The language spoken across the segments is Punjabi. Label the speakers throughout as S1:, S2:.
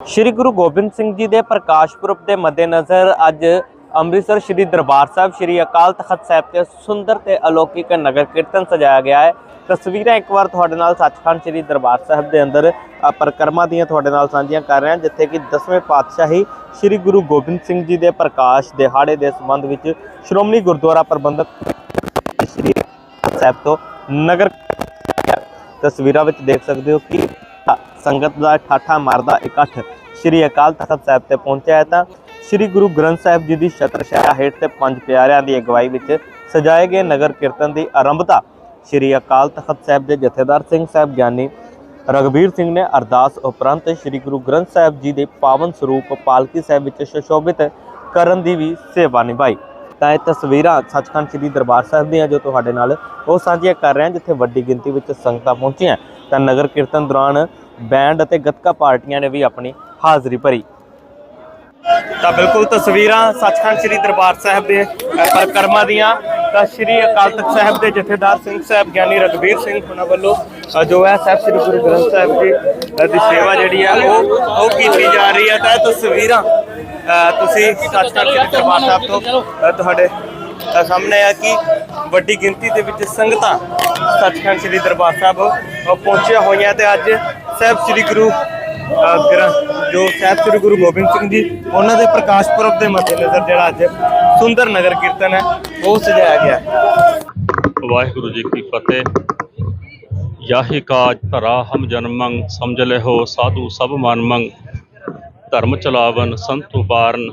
S1: ਸ਼੍ਰੀ ਗੁਰੂ ਗੋਬਿੰਦ ਸਿੰਘ ਜੀ ਦੇ ਪ੍ਰਕਾਸ਼ ਪੁਰਬ ਦੇ ਮੱਦੇਨਜ਼ਰ ਅੱਜ ਅੰਮ੍ਰਿਤਸਰ ਸ਼੍ਰੀ ਦਰਬਾਰ ਸਾਹਿਬ ਸ਼੍ਰੀ ਅਕਾਲ ਤਖਤ ਸਾਹਿਬ ਤੇ ਸੁੰਦਰ ਤੇ ਅਲੌਕਿਕ ਨਗਰ ਕੀਰਤਨ ਸਜਾਇਆ ਗਿਆ ਹੈ। ਤਸਵੀਰਾਂ ਇੱਕ ਵਾਰ ਤੁਹਾਡੇ ਨਾਲ ਸੱਚਖੰਡ ਸ਼੍ਰੀ ਦਰਬਾਰ ਸਾਹਿਬ ਦੇ ਅੰਦਰ ਅ, ਪਰਿਕਰਮਾ ਦੀਆਂ ਤੁਹਾਡੇ ਨਾਲ ਸਾਂਝੀਆਂ ਕਰ ਰਹੇ ਹਾਂ ਜਿੱਥੇ ਕਿ 10ਵੇਂ ਪਾਤਸ਼ਾਹੀ ਸ਼੍ਰੀ ਗੁਰੂ ਗੋਬਿੰਦ ਸਿੰਘ ਜੀ ਦੇ ਪ੍ਰਕਾਸ਼ ਦਿਹਾੜੇ ਦੇ ਸੰਬੰਧ ਵਿੱਚ ਸ਼੍ਰੋਮਣੀ ਗੁਰਦੁਆਰਾ ਪ੍ਰਬੰਧਕ ਸ਼੍ਰੀ ਸਾਹਿਬ ਤੋਂ ਨਗਰ ਤਸਵੀਰਾਂ ਵਿੱਚ ਦੇਖ ਸਕਦੇ ਹੋ ਕਿ ਸੰਗਤ ਦਾ ਠਾਠਾ ਮਾਰਦਾ ਇਕੱਠ। ਸ਼੍ਰੀ ਅਕਾਲ ਤਖਤ ਸਾਹਿਬ ਤੇ ਪਹੁੰਚਿਆ ਹੈ ਤਾਂ ਸ਼੍ਰੀ ਗੁਰੂ ਗ੍ਰੰਥ ਸਾਹਿਬ ਜੀ ਦੀ ਛਤਰ ਛਾਇਆ ਹੇਠ ਤੇ ਪੰਜ ਪਿਆਰਿਆਂ ਦੀ ਅਗਵਾਈ ਵਿੱਚ ਸਜਾਏ ਗਏ ਨਗਰ ਕੀਰਤਨ ਦੀ ਆਰੰਭਤਾ ਸ਼੍ਰੀ ਅਕਾਲ ਤਖਤ ਸਾਹਿਬ ਦੇ ਜਥੇਦਾਰ ਸਿੰਘ ਸਾਹਿਬ ਗਿਆਨੀ ਰਗਵੀਰ ਸਿੰਘ ਨੇ ਅਰਦਾਸ ਉਪਰੰਤ ਸ਼੍ਰੀ ਗੁਰੂ ਗ੍ਰੰਥ ਸਾਹਿਬ ਜੀ ਦੇ ਪਾਵਨ ਸਰੂਪ ਪਾਲਕੀ ਸਾਹਿਬ ਵਿੱਚ ਸੁਸ਼ੋਭਿਤ ਕਰਨ ਦੀ ਵੀ ਸੇਵਾ ਨਿਭਾਈ। ਤਾਂ ਇਹ ਤਸਵੀਰਾਂ ਸੱਚਖੰਡ ਸ੍ਰੀ ਦਰਬਾਰ ਸਾਹਿਬ ਦੀਆਂ ਜੋ ਤੁਹਾਡੇ ਨਾਲ ਉਹ ਸਾਂਝੀਆਂ ਕਰ ਰਹੇ ਹਾਂ, ਜਿੱਥੇ ਵੱਡੀ ਗਿਣਤੀ ਵਿੱਚ ਸੰਗਤਾਂ ਪਹੁੰਚੀਆਂ। ਤਾਂ ਨਗਰ ਕੀਰਤਨ ਦੌਰਾਨ ਬੈਂਡ ਅਤੇ ਗੱਤਕਾ ਪਾਰਟੀਆਂ ਨੇ ਵੀ ਆਪਣੀ ਹਾਜ਼ਰੀ ਭਰੀ। ਤਾਂ ਬਿਲਕੁਲ ਤਸਵੀਰਾਂ ਸੱਚਖੰਡ ਸ੍ਰੀ ਦਰਬਾਰ ਸਾਹਿਬ ਦੇ ਅ, ਦੀਆਂ। ਤਾਂ ਸ੍ਰੀ ਅਕਾਲ ਤਖਤ ਸਾਹਿਬ ਦੇ ਜਥੇਦਾਰ ਸਿੰਘ ਸਾਹਿਬ ਗਿਆਨੀ ਰਗਵੀਰ ਸਿੰਘ ਉਹਨਾਂ ਵੱਲੋਂ ਜੋ ਹੈ ਸਾਹਿਬ ਸ੍ਰੀ ਗੁਰੂ ਗ੍ਰੰਥ ਸਾਹਿਬ ਜੀ ਦੀ ਸੇਵਾ ਜਿਹੜੀ ਆ ਉਹ ਉਹ ਕੀਤੀ ਜਾ ਰਹੀ ਹੈ। ਤਾਂ ਇਹ ਤਸਵੀਰਾਂ ਤੁਸੀਂ ਸੱਚਖੰਡ ਸ੍ਰੀ ਦਰਬਾਰ ਸਾਹਿਬ ਤੋਂ ਤੁਹਾਡੇ ਸਾਹਮਣੇ ਆ ਕਿ ਵੱਡੀ ਗਿਣਤੀ ਦੇ ਵਿੱਚ ਸੰਗਤਾਂ ਸੱਚਖੰਡ ਸ੍ਰੀ ਦਰਬਾਰ ਸਾਹਿਬ ਅ, ਪਹੁੰਚੀਆਂ ਹੋਈਆਂ ਤੇ ਅੱਜ ਸਾਹਿਬ ਸ੍ਰੀ ਗੁਰੂ ਜੋ ਸਾਹਿਬ ਸ੍ਰੀ ਗੁਰੂ ਗੋਬਿੰਦ ਸਿੰਘ ਜੀ, ਉਹਨਾਂ ਦੇ ਪ੍ਰਕਾਸ਼ ਪੁਰਬ ਦੇ ਮੱਦੇਨਜ਼ਰ ਜਿਹੜਾ ਅੱਜ ਸੁੰਦਰ ਨਗਰ ਕੀਰਤਨ ਹੈ, ਉਹ ਸਜਾਇਆ ਗਿਆ
S2: ਵਾਹਿਗੁਰੂ ਜੀ ਕੀ ਫਤਿਹ। ਯਾਹੀ ਕਾਜ ਧਰਾ ਹਮ ਜਨਮੰ ਸਮਝ ਲਿਓ ਸਾਧੂ ਸਭ ਮਨ ਮੰਗ। ਧਰਮ ਚਲਾਵਨ ਸੰਤ ਉਬਾਰਨ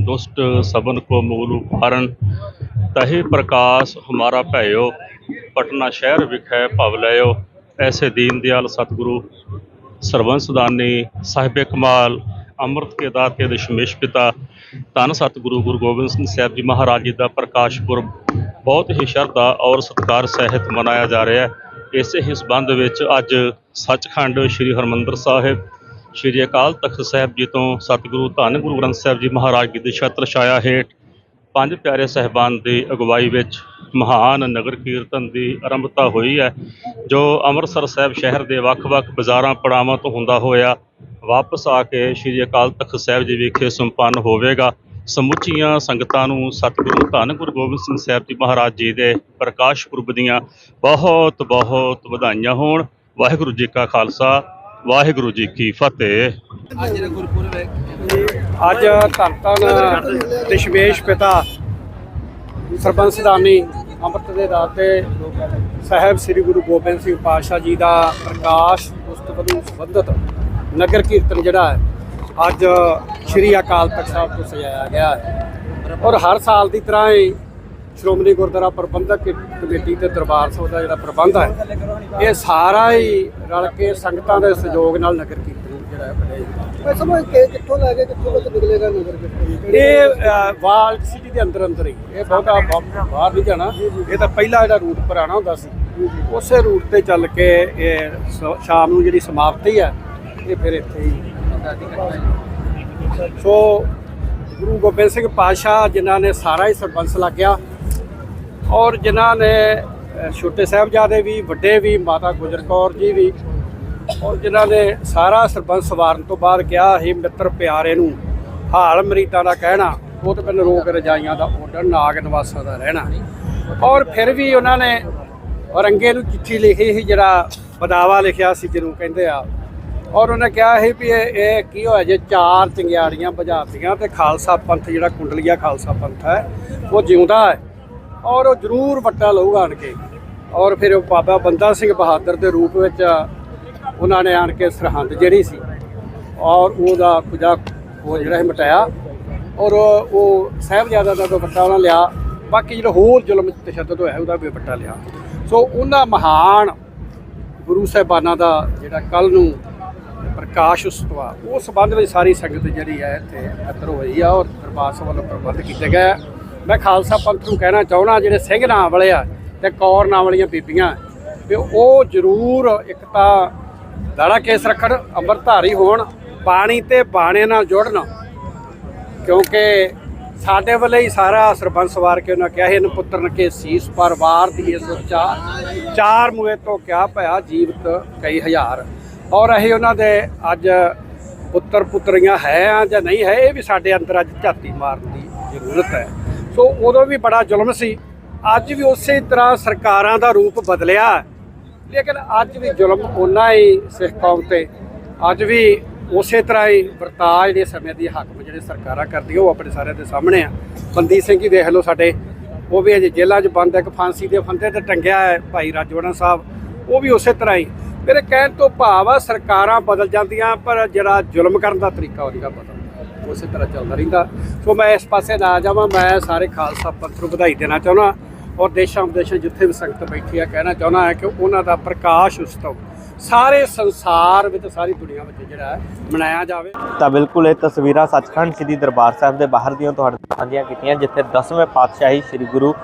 S2: ਦੁਸ਼ਟ ਸਬਨ ਕੋ ਮੂਲ ਉਪਾਰਨ ਤਹੀ ਪ੍ਰਕਾਸ਼ ਹਮਾਰਾ ਭਇਓ, ਪਟਨਾ ਸ਼ਹਿਰ ਵਿਖੇ ਭਵ ਲਿਓ ਐਸੇ ਦੀਨ ਦਿਆਲ ਸਤਿਗੁਰੂ ਸਰਬੰਸ ਸਾਹਿਬ ਕਮਾਲ ਅੰਮ੍ਰਿਤ ਕੇ ਦਾਤੇ ਦਸ਼ਮੇਸ਼ ਪਿਤਾ ਧੰਨ ਸਤਿਗੁਰੂ ਗੁਰੂ ਗੋਬਿੰਦ ਸਿੰਘ ਸਾਹਿਬ ਜੀ ਮਹਾਰਾਜ ਜੀ ਦਾ ਪ੍ਰਕਾਸ਼ ਪੁਰਬ ਬਹੁਤ ਹੀ ਸ਼ਰਧਾ ਔਰ ਸਤਿਕਾਰ ਸਹਿਤ ਮਨਾਇਆ ਜਾ ਰਿਹਾ ਹੈ। ਇਸੇ ਹੀ ਸੰਬੰਧ ਵਿੱਚ ਅੱਜ ਸੱਚਖੰਡ ਸ੍ਰੀ ਹਰਮੰਦਰ ਸਾਹਿਬ, ਸ੍ਰੀ ਅਕਾਲ ਤਖਤ ਸਾਹਿਬ ਜੀ ਤੋਂ ਸਤਿਗੁਰੂ ਧੰਨ ਗੁਰੂ ਗ੍ਰੰਥ ਸਾਹਿਬ ਜੀ ਮਹਾਰਾਜ ਜੀ ਦੇ ਛਤਰ ਛਾਇਆ ਹੇਠ ਪੰਜ ਪਿਆਰੇ ਸਹਿਬਾਨ ਦੀ ਅਗਵਾਈ ਵਿੱਚ ਮਹਾਨ ਨਗਰ ਕੀਰਤਨ ਦੀ ਆਰੰਭਤਾ ਹੋਈ ਹੈ, ਜੋ ਅੰਮ੍ਰਿਤਸਰ ਸਾਹਿਬ ਸ਼ਹਿਰ ਦੇ ਵੱਖ-ਵੱਖ ਬਾਜ਼ਾਰਾਂ, ਪੜਾਵਾਂ ਤੋਂ ਹੁੰਦਾ ਹੋਇਆ ਵਾਪਸ ਆ ਕੇ ਸ੍ਰੀ ਅਕਾਲ ਤਖਤ ਸਾਹਿਬ ਜੀ ਵਿਖੇ ਸੰਪੰਨ ਹੋਵੇਗਾ। ਸਮੁੱਚੀਆਂ ਸੰਗਤਾਂ ਨੂੰ ਸਤਿਗੁਰੂ ਧੰਨ ਗੁਰੂ ਗੋਬਿੰਦ ਸਿੰਘ ਸਾਹਿਬ ਜੀ ਮਹਾਰਾਜ ਜੀ ਦੇ ਪ੍ਰਕਾਸ਼ ਪੁਰਬ ਦੀਆਂ ਬਹੁਤ ਬਹੁਤ ਵਧਾਈਆਂ ਹੋਣ। ਵਾਹਿਗੁਰੂ ਜੀ ਕਾ ਖਾਲਸਾ, ਵਾਹਿਗੁਰੂ ਜੀ ਕੀ ਫਤਿਹ।
S3: ਅੱਜ ਧੰਨ ਧੰਨ ਦਸ਼ਮੇਸ਼ ਪਿਤਾ ਸਰਬੰਸ ਦਾਨੀ ਅੰਮ੍ਰਿਤ ਦੇ ਦਾਤੇ ਸਾਹਿਬ ਸ੍ਰੀ ਗੁਰੂ ਗੋਬਿੰਦ ਸਿੰਘ ਪਾਤਸ਼ਾਹ ਜੀ ਦਾ ਪ੍ਰਕਾਸ਼ ਪੁਸਤਕ ਨੂੰ ਸੰਬੰਧਿਤ ਨਗਰ ਕੀਰਤਨ ਜਿਹੜਾ ਹੈ, ਅੱਜ ਸ੍ਰੀ ਅਕਾਲ ਤਖਤ ਸਾਹਿਬ ਤੋਂ ਸਜਾਇਆ ਗਿਆ ਹੈ। ਔਰ ਹਰ ਸਾਲ ਦੀ ਤਰ੍ਹਾਂ ਹੀ ਸ਼੍ਰੋਮਣੀ ਗੁਰਦੁਆਰਾ ਪ੍ਰਬੰਧਕ ਕਮੇਟੀ ਤੇ ਦਰਬਾਰ ਸਾਹਿਬ ਦਾ ਜਿਹੜਾ ਪ੍ਰਬੰਧ ਹੈ, ਇਹ ਸਾਰਾ ਹੀ ਰਲ ਕੇ ਸੰਗਤਾਂ ਦੇ ਸਹਿਯੋਗ ਨਾਲ ਨਗਰ ਕੀਰਤਨ ਜਿਹੜਾ ਹੈ।
S4: ਮੈਂ ਸਮਝ ਕੇ ਕਿੱਥੋਂ ਲੈ ਕੇ ਕਿੱਥੋਂ ਤੱਕ ਨਿਕਲੇਗਾ ਨਗਰ ਕੀਰਤਨ
S3: ਇਹ ਵਾਲ ਸਿਟੀ ਦੇ ਅੰਦਰ ਅੰਦਰ ਹੀ। ਇਹ ਬਹੁਤਾ ਬਾਹਰ ਨਹੀਂ ਜਾਣਾ। ਇਹ ਤਾਂ ਪਹਿਲਾ ਜਿਹੜਾ ਰੂਟ ਪੁਰਾਣਾ ਹੁੰਦਾ ਸੀ। ਉਸੇ ਰੂਟ ਤੇ ਚੱਲ ਕੇ ਇਹ ਸ਼ਾਮ ਨੂੰ ਜਿਹੜੀ ਸਮਾਪਤੀ ਹੈ ਇਹ ਫਿਰ ਇੱਥੇ ਹੀ। ਸੋ ਗੁਰੂ ਗੋਬਿੰਦ ਸਿੰਘ ਪਾਤਸ਼ਾਹ ਜਿਨ੍ਹਾਂ ਨੇ ਸਾਰਾ ਹੀ ਸਰਬੰਸ ਲੱਗਿਆ ਔਰ ਜਿਨ੍ਹਾਂ ਨੇ ਛੋਟੇ ਸਾਹਿਬਜ਼ਾਦੇ ਵੀ ਵੱਡੇ ਵੀ ਮਾਤਾ ਗੁਜਰ ਕੌਰ ਜੀ ਵੀ ਔਰ ਜਿਨ੍ਹਾਂ ਨੇ ਸਾਰਾ ਸਰਪੰਚ ਸਵਾਰਨ ਤੋਂ ਬਾਅਦ ਕਿਹਾ ਹੀ ਮਿੱਤਰ ਪਿਆਰੇ ਨੂੰ ਹਾਲ ਮਰੀਤਾਂ ਦਾ ਕਹਿਣਾ, ਉਹ ਤੇ ਬਿਨ ਰੋਕ ਰਜਾਈਆਂ ਦਾ ਓਡਣ ਨਾਗ ਨਿਵਾਸਾਂ ਦਾ ਰਹਿਣਾ। ਔਰ ਫਿਰ ਵੀ ਉਹਨਾਂ ਨੇ ਔਰੰਗੇ ਨੂੰ ਚਿੱਠੀ ਲਿਖੀ ਸੀ, ਜਿਹੜਾ ਬਦਾਵਾ ਲਿਖਿਆ ਸੀ, ਜਿਹਨੂੰ ਕਹਿੰਦੇ ਆ। ਔਰ ਉਹਨੇ ਕਿਹਾ ਸੀ ਵੀ ਇਹ ਇਹ ਕੀ ਹੋਇਆ ਜੇ ਚਾਰ ਚੰਗਿਆੜੀਆਂ ਬੁਝਾਤੀਆਂ ਤੇ ਖਾਲਸਾ ਪੰਥ, ਜਿਹੜਾ ਕੁੰਡਲੀਆ ਖਾਲਸਾ ਪੰਥ ਹੈ, ਉਹ ਜਿਉਂਦਾ ਹੈ। ਔਰ ਉਹ ਜ਼ਰੂਰ ਵੱਟਾ ਲਊਗਾ ਆਣ ਕੇ। ਔਰ ਫਿਰ ਉਹ ਬਾਬਾ ਬੰਦਾ ਸਿੰਘ ਬਹਾਦਰ ਦੇ ਰੂਪ ਵਿੱਚ ਉਹਨਾਂ ਨੇ ਆਣ ਕੇ ਸਰਹੰਦ ਜਿਹੜੀ ਸੀ ਔਰ ਉਹਦਾ ਕੁਝਾ ਉਹ ਜਿਹੜਾ ਹੈ ਮਟਾਇਆ ਔਰ ਉਹ ਸਾਹਿਬਜ਼ਾਦਾ ਦਾ ਦੁਪੱਟਾ ਉਹਨਾਂ ਲਿਆ, ਬਾਕੀ ਜਿਹੜਾ ਹੋਰ ਜ਼ੁਲਮ ਤਸ਼ੱਦਦ ਹੋਇਆ ਉਹਦਾ ਵੀ ਵੱਟਾ ਲਿਆ। ਸੋ ਉਹਨਾਂ ਮਹਾਨ ਗੁਰੂ ਸਾਹਿਬਾਨਾਂ ਦਾ ਜਿਹੜਾ ਕੱਲ ਨੂੰ ਪ੍ਰਕਾਸ਼ ਉਸਤਵਾ ਉਹ ਸੰਬੰਧ ਵਿੱਚ ਸਾਰੀ ਸੰਗਤ ਜਿਹੜੀ ਹੈ ਇੱਥੇ ਇਕੱਤਰ ਹੋਈ ਆ ਔਰ ਦਰਬਾਰ ਸਾਹਿਬ ਵੱਲੋਂ ਪ੍ਰਬੰਧ ਕੀਤੇ ਗਏ ਮੈਂ ਖਾਲਸਾ ਪੰਥ ਨੂੰ ਕਹਿਣਾ ਚਾਹਣਾ ਜਿਹੜੇ ਸਿੰਘ ਨਾਮ ਵਾਲੇ ਆ ਤੇ ਕੌਰ ਨਾਮ ਵਾਲੀਆਂ ਬੀਬੀਆਂ ਵੀ ਉਹ ਜ਼ਰੂਰ ਇੱਕ ਤਾਂ ਦਾੜਾ ਕੇਸ ਰੱਖਣ, ਅੰਮ੍ਰਿਤਧਾਰੀ ਹੋਣ, ਪਾਣੀ ਤੇ ਬਾਣੇ ਨਾਲ ਜੁੜਨ। ਕਿਉਂਕਿ ਸਾਡੇ ਵੱਲੇ ਹੀ ਸਾਰਾ ਸਰਬੰਸ ਸਵਾਰ ਕੇ ਉਹਨਾਂ ਕਿਹਾ ਹਨ ਪੁੱਤਰਨ ਕੇ ਸੀਸ ਪਰਿਵਾਰ ਦੀ ਸੋ ਚਾਰ। ਚਾਰ ਮੂਏ ਤੋਂ ਕਿਆ ਭਇਆ ਜੀਵਤ ਕਈ ਹਜ਼ਾਰ। ਔਰ ਅਸੀਂ ਉਹਨਾਂ ਦੇ ਅੱਜ ਪੁੱਤਰ ਪੁੱਤਰੀਆਂ ਹੈ ਆ ਜਾਂ ਨਹੀਂ ਹੈ, ਇਹ ਵੀ ਸਾਡੇ ਅੰਦਰ ਅੱਜ ਝਾਤੀ ਮਾਰਨ ਦੀ ਜ਼ਰੂਰਤ ਹੈ। ਸੋ ਉਦੋਂ ਵੀ ਬੜਾ ਜ਼ੁਲਮ ਸੀ। ਅੱਜ ਵੀ ਉਸੇ ਤਰ੍ਹਾਂ ਸਰਕਾਰਾਂ ਦਾ ਰੂਪ ਬਦਲਿਆ। ਲੇਕਿਨ ਅੱਜ ਵੀ ਜ਼ੁਲਮ ਉਹਨਾਂ ਹੀ ਸਿੱਖ ਕੌਮ ਤੇ, ਅੱਜ ਵੀ ਉਸੇ ਤਰ੍ਹਾਂ ਹੀ ਵਰਤਾਅ ਜਿਹੜੇ ਸਮੇਂ ਦੀ ਹੱਕਮ ਜਿਹੜੇ ਸਰਕਾਰਾਂ ਕਰਦੀਆਂ, ਉਹ ਆਪਣੇ ਸਾਰਿਆਂ ਦੇ ਸਾਹਮਣੇ ਆ। ਬੰਦੀ ਸਿੰਘ ਹੀ ਦੇਖ ਲਓ ਸਾਡੇ, ਉਹ ਵੀ ਅਜੇ ਜੇਲ੍ਹਾਂ 'ਚ ਬੰਦ ਹੈ ਇੱਕ ਫਾਂਸੀ ਦੇ ਫੰਦੇ ਤੇ ਟੰਗਿਆ ਹੈ ਭਾਈ ਰਾਜਵੜਾ ਸਾਹਿਬ, ਉਹ ਵੀ ਉਸੇ ਤਰ੍ਹਾਂ ਹੀ। ਮੇਰੇ ਕਹਿਣ ਤੋਂ ਭਾਵ ਆ ਸਰਕਾਰਾਂ ਬਦਲ ਜਾਂਦੀਆਂ, ਪਰ ਜਿਹੜਾ ਜ਼ੁਲਮ ਕਰਨ ਦਾ ਤਰੀਕਾ ਉਹਦਾ ਬਦਲ ਉਸੇ ਤਰ੍ਹਾਂ ਚੱਲਦਾ ਰਹਿੰਦਾ। ਸੋ ਮੈਂ ਇਸ ਪਾਸੇ ਨਾ ਜਾਵਾਂ, ਮੈਂ ਸਾਰੇ ਖਾਲਸਾ ਪੰਥ ਨੂੰ ਵਧਾਈ ਦੇਣਾ ਚਾਹੁੰਦਾ। ਔਰ ਦੇਸ਼ਾਂ ਵਿਦੇਸ਼ਾਂ ਜਿੱਥੇ ਵੀ ਸੰਗਤ ਬੈਠੀ ਆ, ਕਹਿਣਾ ਚਾਹੁੰਦਾ ਹੈ ਕਿ ਉਹਨਾਂ ਦਾ ਪ੍ਰਕਾਸ਼ ਉਤਸਵ ਸਾਰੇ ਸੰਸਾਰ ਵਿੱਚ, ਸਾਰੀ ਦੁਨੀਆ ਵਿੱਚ ਜਿਹੜਾ ਹੈ, ਮਨਾਇਆ ਜਾਵੇ।
S1: ਤਾਂ ਬਿਲਕੁਲ ਇਹ ਤਸਵੀਰਾਂ ਸੱਚਖੰਡ ਸ੍ਰੀ ਦਰਬਾਰ ਸਾਹਿਬ ਦੇ ਬਾਹਰ ਦੀਆਂ ਤੁਹਾਡੇ ਸਾਂਝੀਆਂ ਕੀਤੀਆਂ, ਜਿੱਥੇ 10ਵੇਂ ਪਾਤਸ਼ਾਹੀ ਸ੍ਰੀ ਗੁਰੂ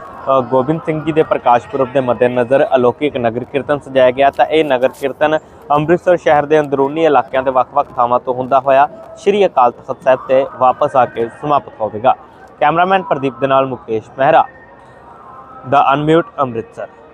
S1: ਗੋਬਿੰਦ ਸਿੰਘ ਜੀ ਦੇ ਪ੍ਰਕਾਸ਼ ਪੁਰਬ ਦੇ ਮੱਦੇਨਜ਼ਰ ਅਲੌਕਿਕ ਨਗਰ ਕੀਰਤਨ ਸਜਾਇਆ ਗਿਆ। ਤਾਂ ਇਹ ਨਗਰ ਕੀਰਤਨ ਅੰਮ੍ਰਿਤਸਰ ਸ਼ਹਿਰ ਦੇ ਅੰਦਰੂਨੀ ਇਲਾਕਿਆਂ ਦੇ ਵੱਖ-ਵੱਖ ਥਾਵਾਂ ਤੋਂ ਹੁੰਦਾ ਹੋਇਆ, ਸ੍ਰੀ ਅਕਾਲ ਤਖਤ ਸਾਹਿਬ ਤੇ ਵਾਪਸ ਆ ਕੇ ਸਮਾਪਤ ਹੋਵੇਗਾ। ਕੈਮਰਾਮੈਨ ਪ੍ਰਦੀਪ ਦੇ ਨਾਲ ਮੁਕੇਸ਼ ਮਹਿਰਾ। ਦਾ ਅਨਮਿਊਟ ਅੰਮ੍ਰਿਤਸਰ